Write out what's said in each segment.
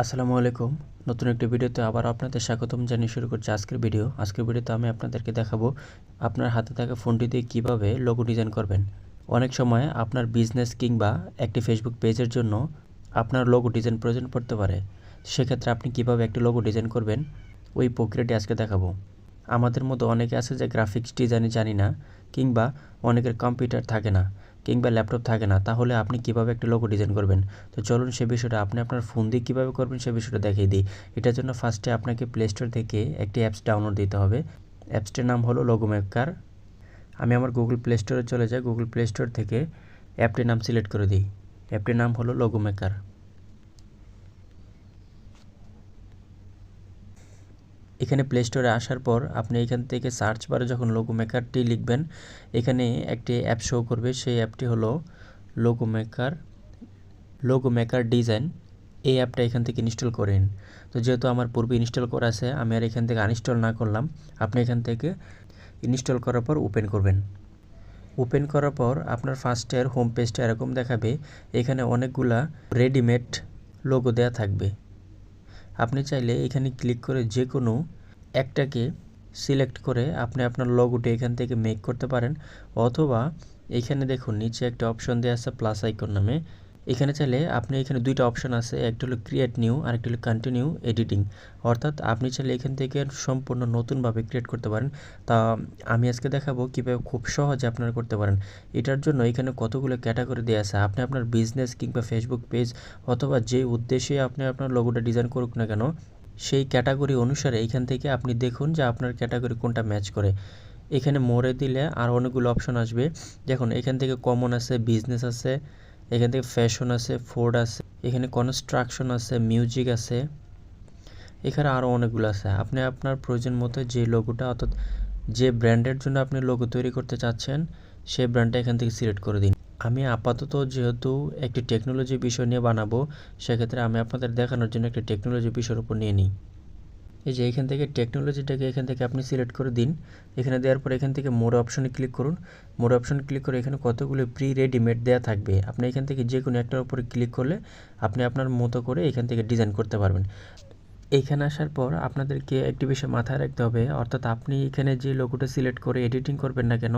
আসসালামু আলাইকুম। নতুন একটি ভিডিওতে আবার আপনাদের স্বাগতম জানিয়ে শুরু করছি আজকের ভিডিও। আজকের ভিডিওতে আমি আপনাদেরকে দেখাবো আপনার হাতে থাকা ফোনটি দিয়ে কীভাবে লোগো ডিজাইন করবেন। অনেক সময় আপনার বিজনেস কিংবা একটি ফেসবুক পেজের জন্য আপনার লোগো ডিজাইন প্রয়োজন পড়তে পারে। সেক্ষেত্রে আপনি কীভাবে একটি লোগো ডিজাইন করবেন, ওই প্রক্রিয়াটি আজকে দেখাবো। আমাদের মতো অনেকে আছে যে গ্রাফিক্স ডিজাইনে জানি না কিংবা অনেকের কম্পিউটার থাকে না। কিংবা ল্যাপটপ থাকে না, তাহলে আপনি কীভাবে একটা লোগো ডিজাইন করবেন? তো চলুন সে বিষয়টা, আপনি আপনার ফোন দিয়ে কীভাবে করবেন সে বিষয়টা দেখিয়ে দিই। এটার জন্য ফার্স্টে আপনাকে প্লে স্টোর থেকে একটি অ্যাপস ডাউনলোড দিতে হবে। অ্যাপসটির নাম হলো লোগো মেকার আমি আমার গুগল প্লে স্টোরে চলে যাই। গুগল প্লে স্টোর থেকে অ্যাপটির নাম সিলেক্ট করে দিই। অ্যাপটির নাম হলো লোগো মেকার এখানে প্লে স্টোরে আসার পর আপনি এখান থেকে সার্চ বারে যখন লোগো মেকারটি লিখবেন, এখানে একটি অ্যাপ শো করবে। সেই অ্যাপটি হলো logo maker logo maker design এই অ্যাপটা এখান থেকে ইনস্টল করেন তো যেহেতু আমার পূর্বে ইনস্টল করা আছে, আমি আর এখান থেকে আনইনস্টল না করলাম, আপনি এখান থেকে ইনস্টল করার পর ওপেন করবেন। ওপেন করার পর আপনার ফার্স্টের হোম পেজটা এরকম দেখাবে, এখানে অনেকগুলা রেডিমেড লোগো দেওয়া থাকবে। আপনি চাইলে এখানে ক্লিক করে যে কোনো একটাকে সিলেক্ট করে আপনি আপনার লগোটি এখান থেকে মেক করতে পারেন, অথবা এখানে দেখুন, নিচে একটা অপশন দেওয়া আছে প্লাস আইকন নামে। এখানে চাইলে আপনি এখানে দুইটা অপশন আছে, একটা হলো ক্রিয়েট নিউ আর একটা হলো কন্টিনিউ এডিটিং অর্থাৎ আপনি চাইলে এখান থেকে সম্পূর্ণ নতুনভাবে ক্রিয়েট করতে পারেন। তা আমি আজকে দেখাবো কীভাবে খুব সহজে আপনারা করতে পারেন। এটার জন্য এখানে কতগুলো ক্যাটাগরি দেওয়া আছে। আপনি আপনার বিজনেস কিংবা ফেসবুক পেজ অথবা যে উদ্দেশ্যে আপনি আপনার লোগোটা ডিজাইন করুক না কেন, সেই ক্যাটাগরি অনুসারে এখান থেকে আপনি দেখুন যে আপনার ক্যাটাগরি কোনটা ম্যাচ করে। এখানে মোড়ে দিলে আর অনেকগুলো অপশন আসবে। দেখুন, এখান থেকে কমন আছে বিজনেস আছে এখান থেকে ফ্যাশন আছে ফুড আছে, এখানে কনস্ট্রাকশন আছে মিউজিক আছে, এখানে আরও অনেকগুলো আছে। আপনি আপনার প্রয়োজন মতো যে লোগোটা অর্থাৎ যে ব্র্যান্ডের জন্য আপনি লোগো তৈরি করতে চাচ্ছেন সেই ব্র্যান্ডটা এখান থেকে সিলেক্ট করে দিন। আমি আপাতত যেহেতু একটি টেকনোলজি বিষয় নিয়ে বানাবো, সেক্ষেত্রে আমি আপনাদের দেখানোর জন্য একটি টেকনোলজি বিষয়ের উপর নিয়ে নিই। এই যে এখান থেকে টেকনোলজিটাকে এখান থেকে আপনি সিলেক্ট করে দিন। এখানে দেওয়ার পর এখান থেকে মোর অপশনে ক্লিক করুন। মোর অপশনে ক্লিক করে এখানে কতগুলো প্রি রেডিমেড দেওয়া থাকবে। আপনি এখান থেকে যে কোনো একটার উপরে ক্লিক করলে আপনি আপনার মতো করে এখান থেকে ডিজাইন করতে পারবেন। এইখানে আসার পর আপনাদেরকে একটি বিষয় মাথায় রাখতে হবে, অর্থাৎ আপনি এখানে যে লোগোটা সিলেক্ট করে এডিটিং করবেন না কেন,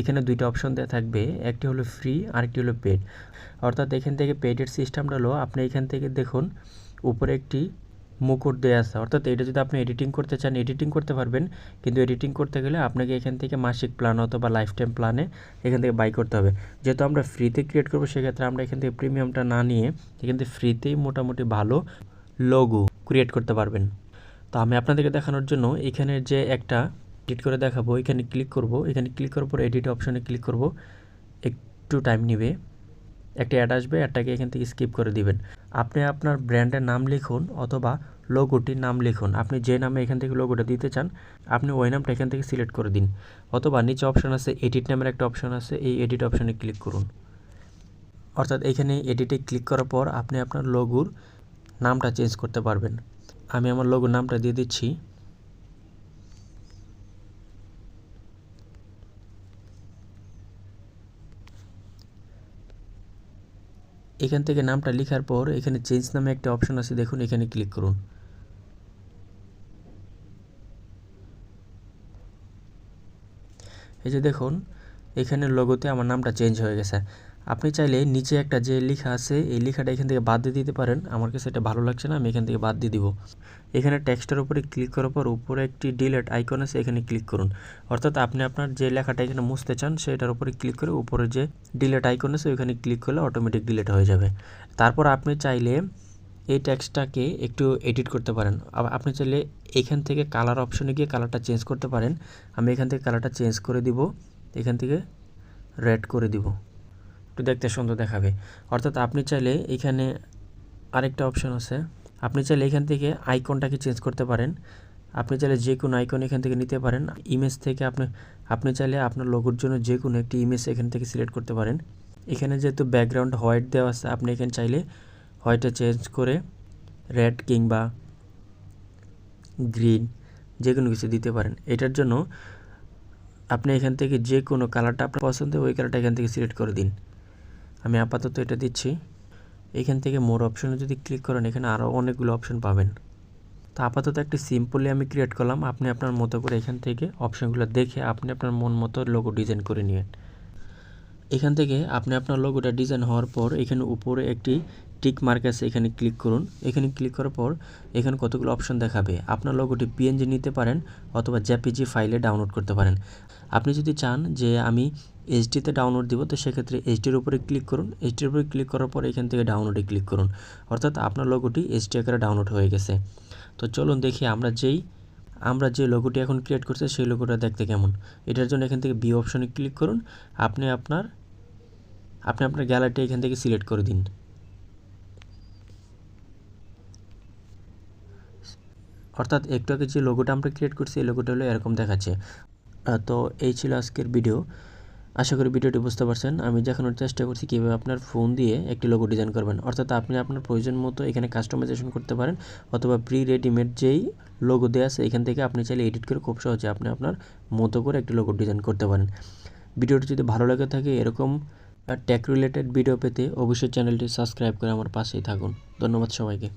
এখানে দুইটা অপশন দেওয়া থাকবে, একটি হলো ফ্রি আরেকটি হলো পেড অর্থাৎ এখান থেকে পেডের সিস্টেমটা হলো আপনি এখান থেকে দেখুন, উপরে একটি মুকুট দেওয়া আছে। অর্থাৎ এটা যদি আপনি এডিটিং করতে চান এডিটিং করতে পারবেন। কিন্তু এডিটিং করতে গেলে আপনাকে এখান থেকে মাসিক প্ল্যান অথবা লাইফ টাইম প্ল্যানে এখান থেকে বাই করতে হবে। যেহেতু আমরা ফ্রিতে ক্রিয়েট করব, সেক্ষেত্রে আমরা এখান থেকে প্রিমিয়ামটা না নিয়ে এখান থেকে ফ্রিতেই মোটামুটি ভালো লোগো ক্রিয়েট করতে পারবেন। তো আমি আপনাদেরকে দেখানোর জন্য এখানে যে একটা এডিট করে দেখাবো, এখানে ক্লিক করব। এখানে ক্লিক করার পর এডিট অপশনে ক্লিক করব। একটু টাইম নেবে। একটা অ্যাড আসবে অ্যাডটাকে এখান থেকে স্কিপ করে দিবেন। আপনি আপনার ব্র্যান্ডের নাম লিখুন অথবা লোগোটির নাম লিখুন। আপনি যে নামে এখান থেকে লোগোটা দিতে চান, আপনি ওই নামটা এখান থেকে সিলেক্ট করে দিন। অথবা নিচে অপশান আছে এডিট নামের একটা অপশান আছে, এই এডিট অপশানে ক্লিক করুন। অর্থাৎ এখানে এডিটে ক্লিক করার পর আপনি আপনার লোগোর নামটা চেঞ্জ করতে পারবেন। আমি আমার লোগোর নামটা দিয়ে দিচ্ছি। এখান থেকে নামটা লেখার পর এখানে চেঞ্জ নামে একটা অপশন আছে, দেখুন এখানে ক্লিক করুন। এই যে দেখুন এখানে লোগোতে আমার নামটা চেঞ্জ হয়ে গেছে। আপনি চাইলে নিচে একটা যে লেখা আছে, এই লেখাটা এখান থেকে বাদ দিয়ে দিতে পারেন। আমার কাছে এটা ভালো লাগছে না, আমি এখান থেকে বাদ দিয়ে দিব। এখানে টেক্সটের উপরে ক্লিক করার পর উপরে একটি ডিলেট আইকন আছে, এখানে ক্লিক করুন। অর্থাৎ আপনি আপনার যে লেখাটা এখানে মুছতে চান, সেটার উপরে ক্লিক করে উপরে যে ডিলেট আইকন আছে, ওইখানে ক্লিক করলে অটোমেটিক ডিলেট হয়ে যাবে। তারপর আপনি চাইলে এই টেক্সটটাকে একটু এডিট করতে পারেন। আপনি চাইলে এখান থেকে কালার অপশনে গিয়ে কালারটা চেঞ্জ করতে পারেন। আমি এখান থেকে কালারটা চেঞ্জ করে দিব। এখান থেকে রেড করে দিব। একটু দেখতে সুন্দর দেখাবে। অর্থাৎ আপনি চাইলে এখানে আরেকটা অপশন আছে। আপনি চাইলে এখান থেকে আইকনটাকে চেঞ্জ করতে পারেন। আপনি চাইলে যে কোনো আইকন এখান থেকে নিতে পারেন। ইমেজ থেকে আপনি আপনি চাইলে আপনার লোগোর জন্য যে কোনো একটি ইমেজ এখান থেকে সিলেক্ট করতে পারেন। এখানে যেহেতু ব্যাকগ্রাউন্ড হোয়াইট দেওয়া আছে, আপনি এখানে চাইলে হোয়াইটে চেঞ্জ করে রেড কিংবা গ্রিন যে কোনো কিছু দিতে পারেন। এটার জন্য আপনি এখান থেকে যে কোনো কালারটা আপনার পছন্দ, ওই কালারটা এখান থেকে সিলেক্ট করে দিন। আমি আপাতত এটা দিচ্ছি। এখান থেকে মোর অপশনে যদি ক্লিক করেন, এখানে আরও অনেকগুলো অপশন পাবেন। তো আপাতত একটি সিম্পলি আমি ক্রিয়েট করলাম। আপনি আপনার মতো করে এখান থেকে অপশানগুলো দেখে আপনি আপনার মন মতো লোগো ডিজাইন করে নিন এখান থেকে আপনি আপনার লোগোটা ডিজাইন হওয়ার পর এখানে উপরে একটি টিক মার্ক আছে, এখানে ক্লিক করুন। এখানে ক্লিক করার পর এখানে কতগুলো অপশন দেখাবে? আপনার লোগোটি পিএনজি নিতে পারেন অথবা জেপিজি ফাইলে ডাউনলোড করতে পারেন। আপনি যদি চান যে আমি এইচডিতে ডাউনলোড দিব, তো সেক্ষেত্রে এইচডির উপরে ক্লিক করুন। এইচডির উপরে ক্লিক করার পর এখান থেকে ডাউনলোডে ক্লিক করুন। অর্থাৎ আপনার লোগোটি এইচডি আকারে ডাউনলোড হয়ে গেছে। তো চলুন দেখি আমরা যেই, আমরা যে লোগোটি এখন ক্রিয়েট করছি, সেই লোগোটা দেখতে কেমন। এটার জন্য এখান থেকে বি অপশনে ক্লিক করুন। আপনি আপনার আপনি আপনার গ্যালারিটি এখান থেকে সিলেক্ট করে দিন। অর্থাৎ একটু আগে যে লোগোটা আমরা ক্রিয়েট করছি, এই লোগোটা হলো এরকম দেখাচ্ছে। তো এই ছিল আজকের ভিডিও আশা করি ভিডিওটি বুঝতে পারছেন। আমি দেখানোর চেষ্টা করছি কীভাবে আপনার ফোন দিয়ে একটি লোগো ডিজাইন করবেন। অর্থাৎ আপনি আপনার প্রয়োজন মতো এখানে কাস্টমাইজেশন করতে পারেন অথবা প্রি রেডিমেড যেই লোগো দেওয়া আছে, এখান থেকে আপনি চাইলে এডিট করে খুব সহজে আপনি আপনার মতো করে একটি লোগো ডিজাইন করতে পারেন। ভিডিওটি যদি ভালো লাগে থাকে এরকম টেক রিলেটেড ভিডিও পেতে অবশ্যই চ্যানেলটি সাবস্ক্রাইব করে আমার পাশেই থাকুন। ধন্যবাদ সবাইকে।